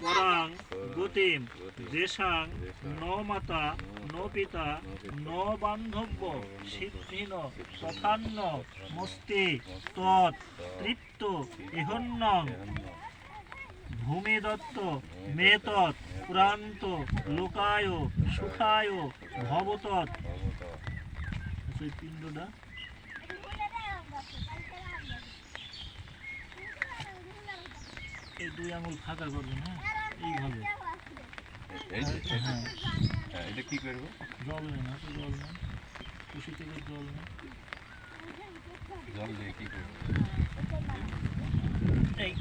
পরাং গতিম দেশাং ন মাতা ন পিতা ন বান্ধব্য সিদ্ধিন তথান্ন মস্তি তৎ তৃপ্ত ইহন্নং ভূমি দত্ত মেতৎ প্রান্ত লোকায় সুখায় ভবতৎ। আচ্ছা, পিণ্ডটা এই দুই আঙুল ফাঁকা করবেন হ্যাঁ? এইভাবে হ্যাঁ হ্যাঁ, এটা কি করব? জল নেন হাতে জল নেন খুশি থেকে জল নেন জল দিয়ে কি করব? এই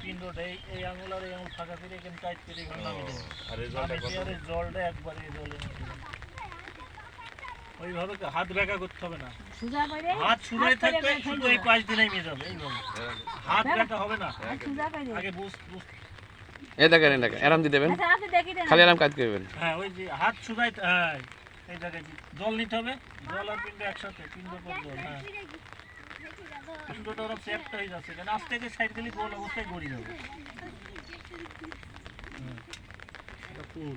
পিণ্ডটা এই এই আঙুল আর এই আঙুল ফাঁকা করে এখানে টাইট করে এখানে নামিয়ে দেবেন আর এই জলটা একবারে জলে। ওইভাবে হাত ব্যাকা করতে হবে না। সুজা করে হাত শুনে থাকবে রেখে শুধু। এই দিনেই নিয়ে যাবে এইভাবে হাত ব্যাকা হবে না। সুজা করে। আগে বুঝ বুঝ। এই দেখেন এই দেখেন আরাম দিয়ে দেবেন। আচ্ছা আপনি দেখি দেন। খালি আরাম কাজ করবেন। হ্যাঁ ওই যে হাত শুধাই হ্যাঁ এই জল নিতে হবে। জল আর পিণ্ড একসাথে পিণ্ড পর জল হ্যাঁ। পিণ্ডটা ওরকম সেফটা হয়ে যাচ্ছে কারণ আস্তে আস্তে সাইড গেলে গোল অবস্থায় গড়ি যাবে। ফুল।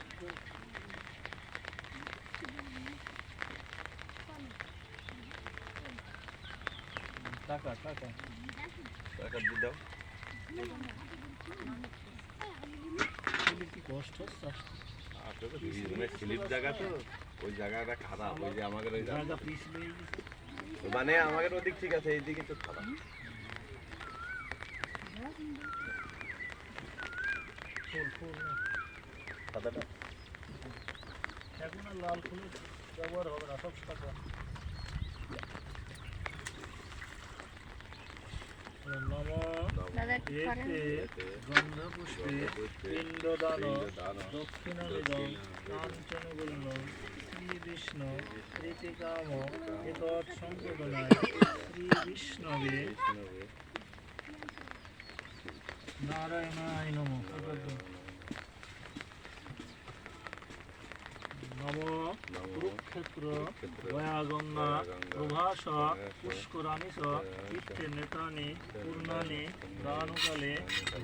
টাকা টাকা। টাকা দিয়ে দাও। কি কষ্ট স্লিপ জায়গা তো ওই জায়গাটা খারাপ ওই যে আমাদের ওই জায়গা মানে আমাদের ওদিক ঠিক আছে এইদিকে তো খারাপ। ফুল ফুল। সাদাটা? এখন লাল ফুলের ব্যবহার হবে না সব সাদা নম দাদা একটু করেন এতে গন্ধ পুষ্পে পিণ্ডদান দক্ষিণাবিদং কাঞ্চনগুল্ম শ্রী বিষ্ণু প্রীতিকাম এতৎ সম্প্রদায় শ্রী বিষ্ণবে নারায়ণায় নম। নম। কুরুক্ষেত্র গয়াগঙ্গা প্রভাস পুষ্করাণী চ নেতানি পূর্ণানি দানুকালে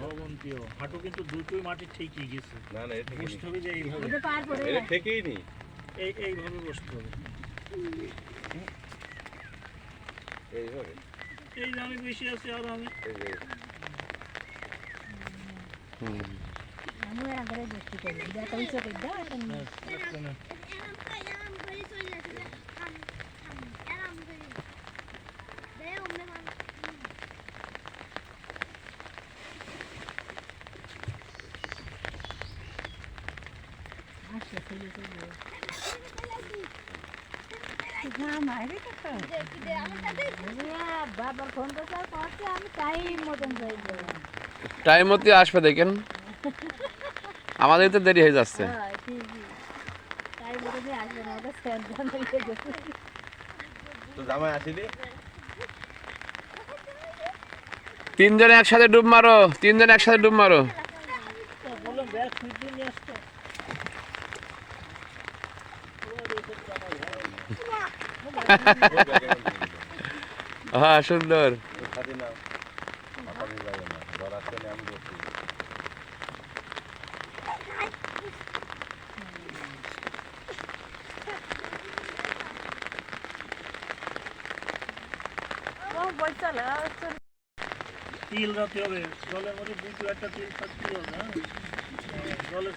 ভবন্তীয় হাঁটু কিন্তু দুটোই মাটি ঠিকই গেছে। না না এটা বসতে হবে যে এইভাবে। পার থেকেই নি এই এইভাবে বসতে হবে। এইভাবে। এই যে আমি বেশি আছি আর আমি। হুম। করে দেখতে করি দেখা উচ্চ করে দাও এটা নিয়ে। এখানে আসে ফেলে ফেলে না মারি তো তো বাবার ফোন করছে করছে আমি টাইম মতো আসবে দেখেন। আমাদের তো দেরি হয়ে যাচ্ছে। তিনজনে একসাথে ডুব মারো তিনজনে একসাথে ডুব মারো তো বললাম ব্যাগ খুঁজতে নিয়ে আসতো হ্যাঁ সুন্দর খাদি না মাথা দিয়ে যাবে না জ্বর আসছে না আমি বলছি ও বই চলে তিল হবে। জলের মধ্যে দুটো একটা তিল থাকতেই হবে হ্যাঁ? হ্যাঁ, জলের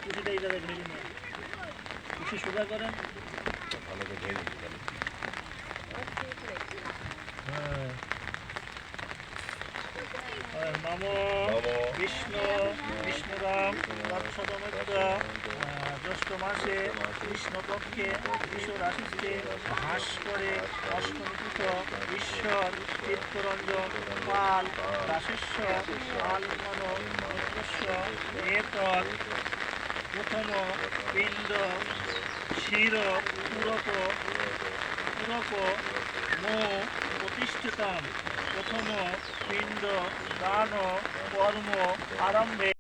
করেন ভালো করে দিতে পারি হ্যাঁ আর নম বিষ্ণু, বিষ্ণুরাম তৎসদমিত্রা জ্যৈষ্ঠ মাসে কৃষ্ণপক্ষে কিশোর আশিসকে হাস করে অষ্টমী তিথ ঈশ্বর, চিত্তরঞ্জন, পাল আলমন মিত্রস্ব এতৎ প্রথম পিণ্ড শির পুরত মো, প্রতিষ্ঠিতম। প্রথম পিণ্ড দান কর্ম আরম্ভে